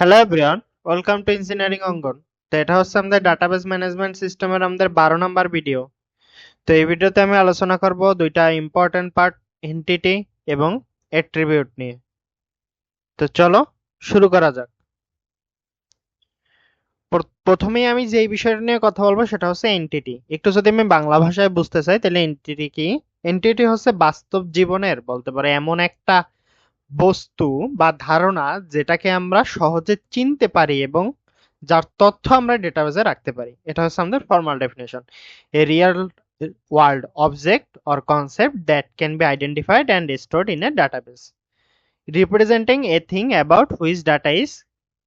Hello everyone welcome to engineering অঙ্গন তো এটা হচ্ছে আমাদের ডাটাবেস ম্যানেজমেন্ট সিস্টেমের আমাদের বারো নম্বর ভিডিও তো এই ভিডিওতে আমি আলোচনা করব দুইটা ইম্পর্টেন্ট পার্ট এন্টিটি এবং অ্যাট্রিবিউট নিয়ে। তো চলো শুরু করা যাক। প্রথমেই আমি যেই বিষয়টা নিয়ে কথা বলব সেটা হচ্ছে এন্টিটি একটু যদি আমি বাংলা ভাষায় বুঝতে চাই, তাহলে এন্টিটি কি? এন্টিটি হচ্ছে বাস্তব জীবনের, বলতে পারে এমন একটা বস্তু বা ধারণা যেটাকে আমরা সহজে চিনতে পারি এবং যার তথ্য আমরা ডেটাবেজে রাখতে পারি। এটা হচ্ছে আমাদের formal definition a real world object or concept that can be identified and stored in a database representing a thing about which data is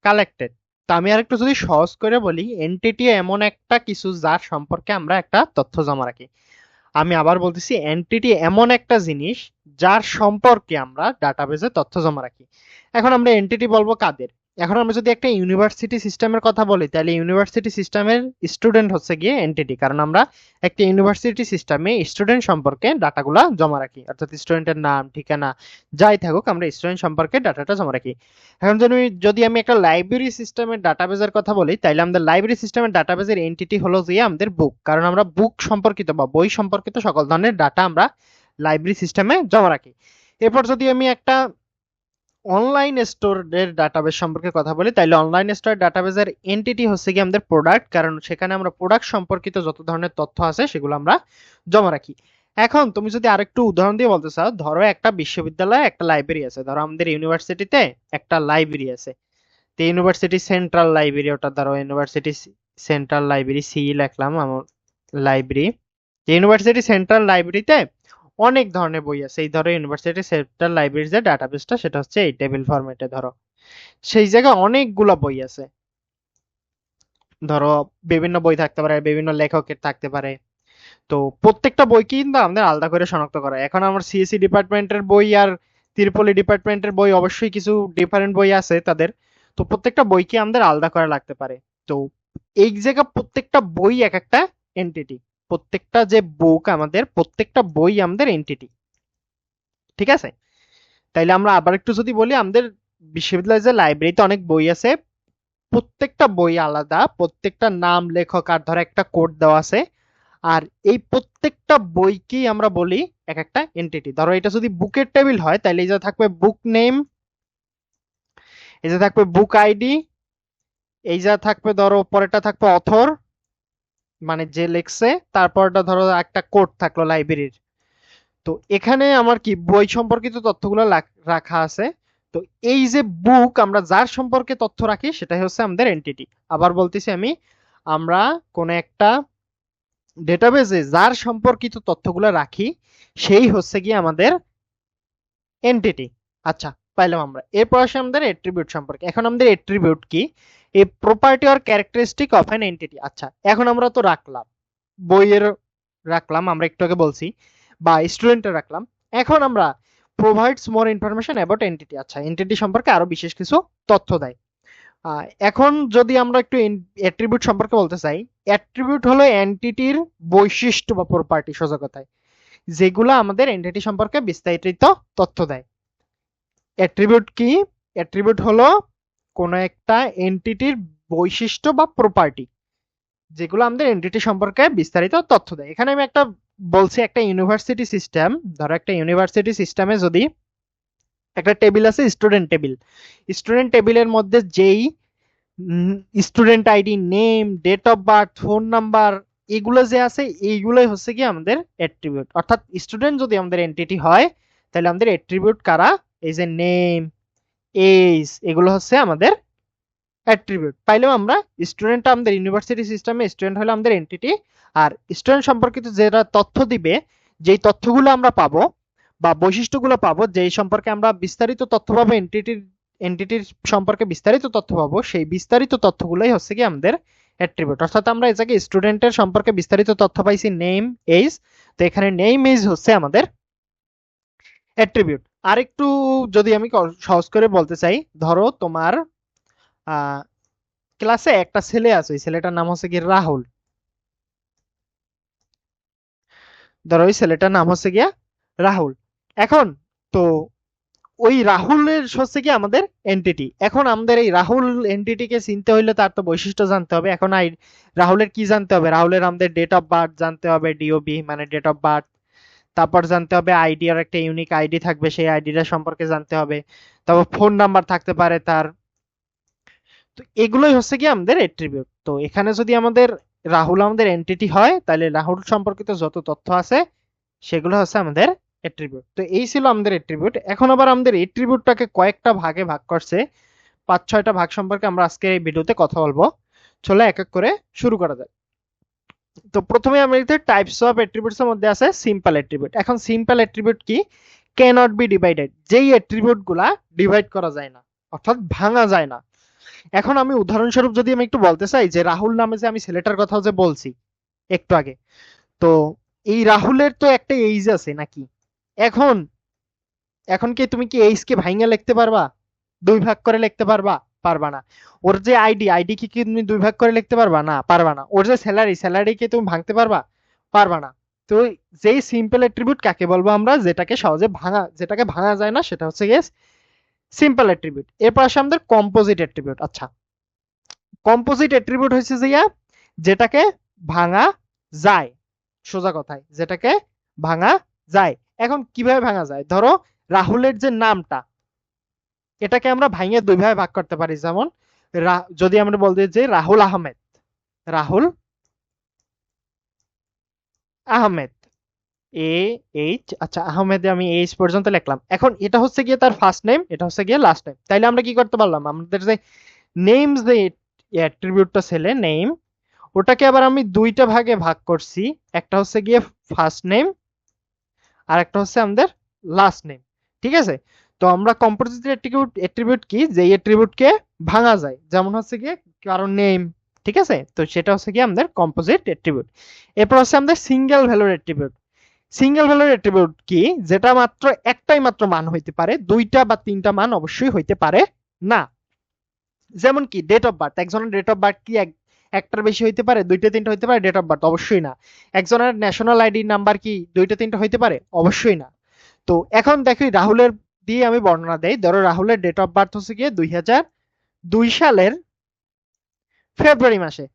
collected তো আমি আরেকটু যদি সহজ করে বলি এনটিটি এমন একটা কিছু যার সম্পর্কে আমরা একটা তথ্য জমা রাখি। আমি আবার বলতেছি এন্টিটি এমন একটা জিনিস যার সম্পর্কে আমরা ডাটাবেজে তথ্য জমা রাখি। এখন আমরা এন্টিটি বলব কাদের? এখন আমরা যদি একটা ইউনিভার্সিটি সিস্টেমের কথা বলি, তাহলে ইউনিভার্সিটি সিস্টেমের স্টুডেন্ট হচ্ছে গিয়ে এন্টিটি কারণ আমরা একটা ইউনিভার্সিটি সিস্টেমে স্টুডেন্ট সম্পর্কে ডাটাগুলা জমা রাখি। অর্থাৎ স্টুডেন্টের নাম, ঠিকানা, যাই থাকুক, আমরা স্টুডেন্ট সম্পর্কে ডাটাটা জমা রাখি। এখন যদি যদি আমি একটা লাইব্রেরি সিস্টেমের ডাটাবেজের কথা বলি, তাহলে আমাদের লাইব্রেরি সিস্টেমের ডাটাবেজের এন্টিটি হলো যে আমাদের বুক কারণ আমরা বুক সম্পর্কিত বা বই সম্পর্কিত সকল ধরনের ডাটা আমরা লাইব্রেরি সিস্টেমে জমা রাখি। এরপর যদি আমি একটা অনলাইন স্টোরের ডাটাবেস সম্পর্কে কথা বলি তাহলে অনলাইন স্টোর ডাটাবেসের এন্টিটি হচ্ছে কি আমাদের প্রোডাক্ট কারণ সেখানে আমরা প্রোডাক্ট সম্পর্কিত যত ধরনের তথ্য আছে সেগুলো আমরা জমা রাখি। এখন তুমি যদি আরেকটু উদাহরণ দিয়ে বলতে চাও, ধরো একটা বিশ্ববিদ্যালয়ে একটা লাইব্রেরি আছে, ধরো আমাদের ইউনিভার্সিটিতে একটা লাইব্রেরি আছে। তো ইউনিভার্সিটি সেন্ট্রাল লাইব্রেরি ওটা ধরো ইউনিভার্সিটি সেন্ট্রাল লাইব্রেরি সি লিখলাম, আমার লাইব্রেরি ইউনিভার্সিটি সেন্ট্রাল লাইব্রেরিতে অনেক ধরনের বই আছে। এই ধরো ইউনিভার্সিটি সেন্ট্রাল লাইব্রেরির যে ডাটাবেসটা সেটা হচ্ছে এই টেবিল ফরম্যাটে ধরো। সেই জায়গায় অনেকগুলা বই আছে। ধরো বিভিন্ন বই থাকতে পারে, বিভিন্ন লেখকের থাকতে পারে। তো প্রত্যেকটা বই কিন্তু আমাদের আলাদা করে শনাক্ত করা। এখন আমার সিএসসি ডিপার্টমেন্টের বই আর তিরপলি ডিপার্টমেন্টের বই অবশ্যই কিছু ডিফারেন্ট বই আছে তাদের। তো প্রত্যেকটা বইকে আমাদের আলাদা করা লাগতে পারে। তো এই জায়গা প্রত্যেকটা বই এক একটা এন্টিটি প্রত্যেকটা যে বুক আমাদের, প্রত্যেকটা বই আমাদের এন্টিটি ঠিক আছে? তাইলে আমরা আবার একটু যদি বলি, আমাদের বিশ্ববিদ্যালয়ের যে লাইব্রেরিতে অনেক বই আছে, প্রত্যেকটা বই আলাদা, প্রত্যেকটা নাম, লেখক আর ধর একটা কোড দেওয়া আছে। আর এই প্রত্যেকটা বইকেই আমরা বলি এক একটা এন্টিটি ধরো এটা যদি বুকের টেবিল হয় তাহলে এই যে থাকবে বুক নেম এই যে থাকবে বুক আইডি এই যা থাকবে ধরো, পরেরটা থাকবে অথর মানে যে লেখছে, তারপরটা ধরো একটা কোড থাকল লাইব্রেরির তো এখানে আমার কি, বই সম্পর্কিত তথ্যগুলো রাখা আছে। তো এই যে বুক আমরা যার সম্পর্কে তথ্য রাখি, সেটাই হচ্ছে আমাদের এন্টিটি আবার বলতেছি আমি, আমরা কোন একটা ডেটাবেজে যার সম্পর্কিত তথ্যগুলো রাখি, সেই হচ্ছে কি আমাদের এন্টিটি আচ্ছা পাইলাম আমরা। এরপর আসে আমাদের এট্রিবিউট সম্পর্কে। এখন আমাদের এট্রিবিউট কি? A property or characteristic of an entity আচ্ছা এখন আমরা তো রাখলাম। বইয়ের রাখলাম, আমরা একটু আগে বলছি। বা স্টুডেন্টের রাখলাম। এখন আমরা provides more information about entity আচ্ছা এন্টিটি সম্পর্কে আরও বিশেষ কিছু তথ্য দেয়। এখন যদি আমরা একটু অ্যাট্রিবিউট সম্পর্কে বলতে চাই অ্যাট্রিবিউট হলো এন্টিটির বৈশিষ্ট্য বা প্রপার্টি সোজা কথায় যেগুলো আমাদের এন্টিটি সম্পর্কে বিস্তারিত তথ্য দেয়। অ্যাট্রিবিউট কি? অ্যাট্রিবিউট হলো কোনো একটা এন্টিটির বৈশিষ্ট্য বা প্রপার্টি যেগুলো আমাদের এন্টিটি সম্পর্কে বিস্তারিত তথ্য দেয়। এখানে আমি একটা বলছি, একটা ইউনিভার্সিটি সিস্টেম ধরো একটা ইউনিভার্সিটি সিস্টেমে যদি একটা টেবিল আছে স্টুডেন্ট টেবিল স্টুডেন্ট টেবিলের মধ্যে যেই student ID name date of birth phone number এগুলো যে আছে, এইগুলোই হচ্ছে কি আমাদের অ্যাট্রিবিউট অর্থাৎ স্টুডেন্ট যদি আমাদের এন্টিটি হয়, তাহলে আমাদের অ্যাট্রিবিউট কারা? এই যে নেম এজ এগুলো হচ্ছে আমাদের অ্যাট্রিবিউট পাইলেও আমরা স্টুডেন্ট আমাদের ইউনিভার্সিটি সিস্টেমে স্টুডেন্ট হলো আমাদের এন্টিটি আর স্টুডেন্ট সম্পর্কিত যেটা তথ্য দিবে, যেই তথ্যগুলো আমরা পাবো বা বৈশিষ্ট্যগুলো পাবো, যেই সম্পর্কে আমরা বিস্তারিত তথ্য পাবো এন্টিটির এন্টিটির সম্পর্কে বিস্তারিত তথ্য পাবো, সেই বিস্তারিত তথ্যগুলোই হচ্ছে কি আমাদের অ্যাট্রিবিউট অর্থাৎ আমরা জায়গায় স্টুডেন্টের সম্পর্কে বিস্তারিত তথ্য পাইছি নেম এজ তো এখানে নেম এজ হচ্ছে আমাদের অ্যাট্রিবিউট আরেকটু যদি আমি সহজ করে বলতে চাই, ধরো তোমার ক্লাসে একটা ছেলে আছে, ওই ছেলেটার নাম হচ্ছে কি রাহুল। ধরো ওই ছেলেটার নাম হচ্ছে গিয়া রাহুল। এখন তো ওই রাহুলের হচ্ছে কি আমাদের এন্টিটি এখন আমাদের এই রাহুল এন্টিটিকে চিনতে হইলে তার তো বৈশিষ্ট্য জানতে হবে। এখন আই রাহুলের কি জানতে হবে? রাহুলের আমাদের ডেট অফ বার্থ জানতে হবে ডিওবি মানে ডেট অফ বার্থ তারপর জানতে হবে আইডি আর একটা ইউনিক আইডি থাকবে, সেই আইডিটা সম্পর্কে জানতে হবে। তারপর ফোন নাম্বার থাকতে পারে তার। তো এগুলোই হচ্ছে কি আমাদের এট্রিবিউট তো এখানে যদি আমাদের রাহুল আমাদের এন্টিটি হয়, তাহলে রাহুল সম্পর্কিত যত তথ্য আছে, সেগুলো হচ্ছে আমাদের এট্রিবিউট তো এই ছিল আমাদের এট্রিবিউট এখন আবার আমাদের এট্রিবিউটটাকে কয়েকটা ভাগে ভাগ করছে। পাঁচ ছয়টা ভাগ সম্পর্কে আমরা আজকে এই ভিডিওতে কথা বলব। চলে এক এক করে শুরু করা যায় তো প্রথমে আমাদের টাইপস অফ এট্রিবিউটস এর মধ্যে আছে সিম্পল এট্রিবিউট এখন সিম্পল এট্রিবিউট কি? ক্যানট বি ডিভাইডেড যেই এট্রিবিউটগুলা ডিভাইড করা যায় না, অর্থাৎ ভাঙা যায় না। এখন আমি উদাহরণস্বরূপ যদি আমি একটু বলতে চাই যে রাহুল নামে যে আমি ছেলেটার কথা যে বলছি, একটু আগে, তো এই রাহুলের তো একটা এইজ আছে নাকি? এখন এখন কি তুমি কি এইজ কে ভাঙা লিখতে পারবা? দুই ভাগ করে লিখতে পারবা? পারবা না। ওর যে আইডি আইডি কি কি তুমি দুই ভাগ করে লিখতে পারবা? না পারবা না। ওর যে স্যালারি স্যালারি কি তুমি ভাঙতে পারবা? পারবা না। তো যেই সিম্পল অ্যাট্রিবিউট কাকে বলব আমরা? যেটাকে সহজে ভাঙা, যেটাকে ভাঙা যায় না, সেটা হচ্ছে গিয়ে সিম্পল অ্যাট্রিবিউট এরপর আসে আমাদের কম্পোজিট অ্যাট্রিবিউট আচ্ছা। কম্পোজিট অ্যাট্রিবিউট হচ্ছে যে যেটাকে ভাঙা যায়। সোজা কথায়, যেটাকে ভাঙা যায়। এখন কীভাবে ভাঙা যায়? ধরো রাহুলের যে নামটা এটাকে আমরা ভাঙিয়ে দুই ভাবে ভাগ করতে পারি। যেমন যদি আমরা বলতে যে রাহুল আহমেদ রাহুল আহমেদ, এ এইচ আচ্ছা আহমেদে আমি এইচ পর্যন্ত লিখলাম। এখন এটা হচ্ছে গিয়ে তার ফার্স্ট নেম এটা হচ্ছে গিয়ে লাস্ট নেম তাইলে আমরা কি করতে পারলাম? আমাদের যে নেমস যে অ্যাট্রিবিউটটা ছেলে নেম ওটাকে আবার আমি দুইটা ভাগে ভাগ করছি। একটা হচ্ছে গিয়ে ফার্স্ট নেম আর একটা হচ্ছে আমাদের লাস্ট নেম ঠিক আছে? তো আমরা কম্পোজিট অ্যাট্রিবিউট অ্যাট্রিবিউট কি? যে অ্যাট্রিবিউটকে ভাঙা যায়। যেমন হচ্ছে গিয়ে কারণ নেম ঠিক আছে? তো সেটা হচ্ছে গিয়ে আমাদের কম্পোজিট অ্যাট্রিবিউট এরপর হচ্ছে আমাদের সিঙ্গেল ভ্যালুর অ্যাট্রিবিউট সিঙ্গেল ভ্যালুর অ্যাট্রিবিউট কি? যেটা মাত্র একটাই মাত্র মান হইতে পারে। দুইটা বা তিনটা মান অবশ্যই হইতে পারে না। যেমন কি ডেট অফ বার্থ একজনের ডেট অফ বার্থ কি এক, একটার বেশি হইতে পারে? দুইটা, তিনটা হইতে পারে? ডেট অফ বার্থ অবশ্যই না। একজনের ন্যাশনাল আইডি নাম্বার কি দুইটা, তিনটা হইতে পারে? অবশ্যই না। তো এখন দেখি রাহুলের দিয়ে আমি বর্ণনা দেই। ধরো রাহুলের ডেট অফ বার্থ হচ্ছে গিয়ে দুই হাজার দুই সালের ফেব্রুয়ারি মাসে।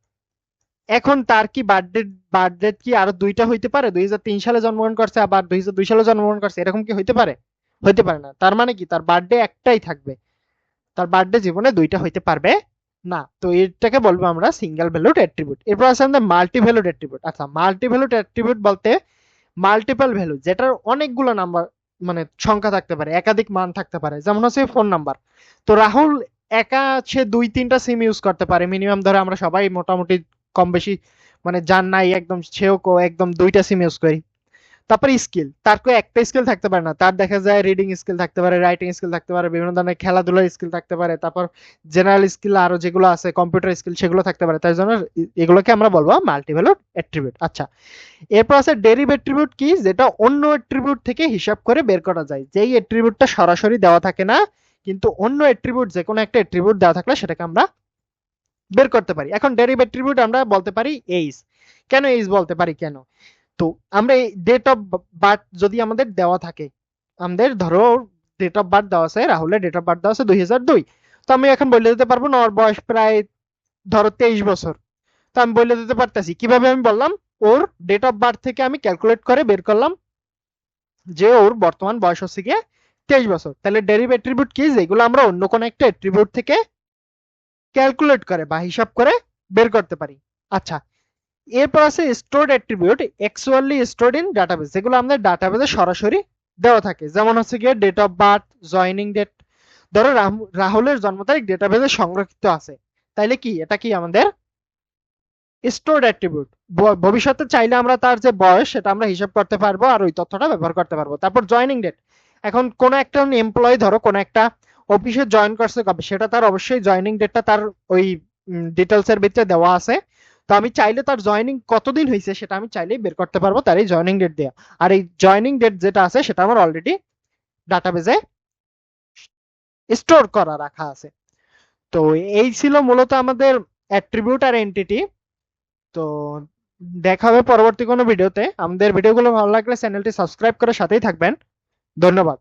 এখন তার কি বার্থডে বার্থডে কি আরও দুইটা হইতে পারে? দুই হাজার তিন সালে জন্মগ্রহণ করছে, আবার দুই দুই সালে জন্মগ্রহণ করছে। এরকম কি হইতে পারে? হইতে পারে না। তার মানে কি? তার বার্থডে একটাই থাকবে। তার বার্থডে জীবনে দুইটা হইতে পারবে না। তো এটাকে বলব আমরা সিঙ্গেল ভ্যালুড অ্যাট্রিবিউট এরপর আছে আমাদের মাল্টি ভ্যালুড অ্যাট্রিবিউট আচ্ছা মাল্টি ভ্যালুড অ্যাট্রিবিউট বলতে মাল্টিপল ভ্যালু যেটার অনেকগুলো নাম্বার মানে সংখ্যা থাকতে পারে, একাধিক মান থাকতে পারে। যেমন হচ্ছে ফোন নাম্বার তো রাহুল একা সে দুই, তিনটা সিম ইউজ করতে পারে। মিনিমাম ধরে আমরা সবাই মোটামুটি কম বেশি মানে যার নাই একদম, সেও একদম দুইটা সিম ইউজ করি। তারপরে স্কিল, তার কো একটা স্কিল থাকতে পারে না। তার দেখা যায় রিডিং স্কিল থাকতে পারে রাইটিং স্কিল থাকতে পারে, বিভিন্ন ধরনের খেলাধুলার স্কিল থাকতে পারে, তারপর জেনারেল স্কিল আরও যেগুলো আছে কম্পিউটার স্কিল সেগুলো থাকতে পারে। তাই জন্য এগুলোকে আমরা বলব মাল্টিভ্যালুড অ্যাট্রিবিউট আচ্ছা এরপর আছে ডেরিভ অ্যাট্রিবিউট কি? যেটা অন্য অ্যাট্রিবিউট থেকে হিসাব করে বের করা যায়। যেই অ্যাট্রিবিউটটা সরাসরি দেওয়া থাকে না, কিন্তু অন্য অ্যাট্রিবিউট যে কোনো একটা অ্যাট্রিবিউট দেওয়া থাকলে সেটাকে আমরা বের করতে পারি। এখন ডেরিভ অ্যাট্রিবিউট আমরা বলতে পারি এইজ কেন এইজ বলতে পারি? কেন? তো আমরা এই ডেট অফ বার্থ যদি আমাদের দেওয়া থাকে, আমাদের ধরো ডেট অফ বার্থ দেওয়া আছে, রাহুলের ডেট অফ বার্থ দেওয়া আছে দুই হাজার দুই। তো আমি এখন বলে দিতে পারব না, ওর বয়স প্রায় ধরো তেইশ বছর। তো আমি বলে দিতে পারতেছি, কীভাবে আমি বললাম, ওর ডেট অফ বার্থ থেকে আমি ক্যালকুলেট করে বের করলাম যে ওর বর্তমান বয়স হচ্ছে গিয়ে তেইশ বছর। তাহলে ডেরিভ অ্যাট্রিবিউট কি? যেগুলো আমরা অন্য কোনো একটা অ্যাট্রিবিউট থেকে ক্যালকুলেট করে বা হিসাব করে বের করতে পারি। আচ্ছা এরপর আছে stored attribute actually stored in database যেগুলো আমাদের ডাটাবেসে সরাসরি দেওয়া থাকে। যেমন হচ্ছে গিয়ে date of birth joining date ধরো রাহুলের জন্ম তারিখ ডেটাবেসে সংরক্ষিত আছে। তাইলে কি? এটা কি আমাদের স্টোরড অ্যাট্রিবিউট ভবিষ্যতে চাইলে আমরা তার যে বয়স, সেটা আমরা হিসাব করতে পারব আর ওই তথ্যটা ব্যবহার করতে পারব। তারপর জয়নিং ডেট এখন কোন একটা এমপ্লয়ি ধরো কোন একটা অফিসে জয়েন করছে কবে সেটা তার অবশ্যই জয়নিং ডেটটা তার ওই ডিটেলস এর ভিতরে দেওয়া আছে। তো আমি চাইলে তার জয়নিং কতদিন হয়েছে সেটা আমি চাইলেই বের করতে পারব তার এই জয়নিং ডেট দেওয়া আর এই জয়নিং ডেট যেটা আছে সেটা আমার অলরেডি ডাটাবেজে স্টোর করা রাখা আছে। তো এই ছিল মূলত আমাদের অ্যাট্রিবিউট আর এন্টিটি তো দেখা হবে পরবর্তী কোনো ভিডিওতে আমাদের ভিডিওগুলো ভালো লাগলে চ্যানেলটি সাবস্ক্রাইব করে সাথেই থাকবেন। ধন্যবাদ।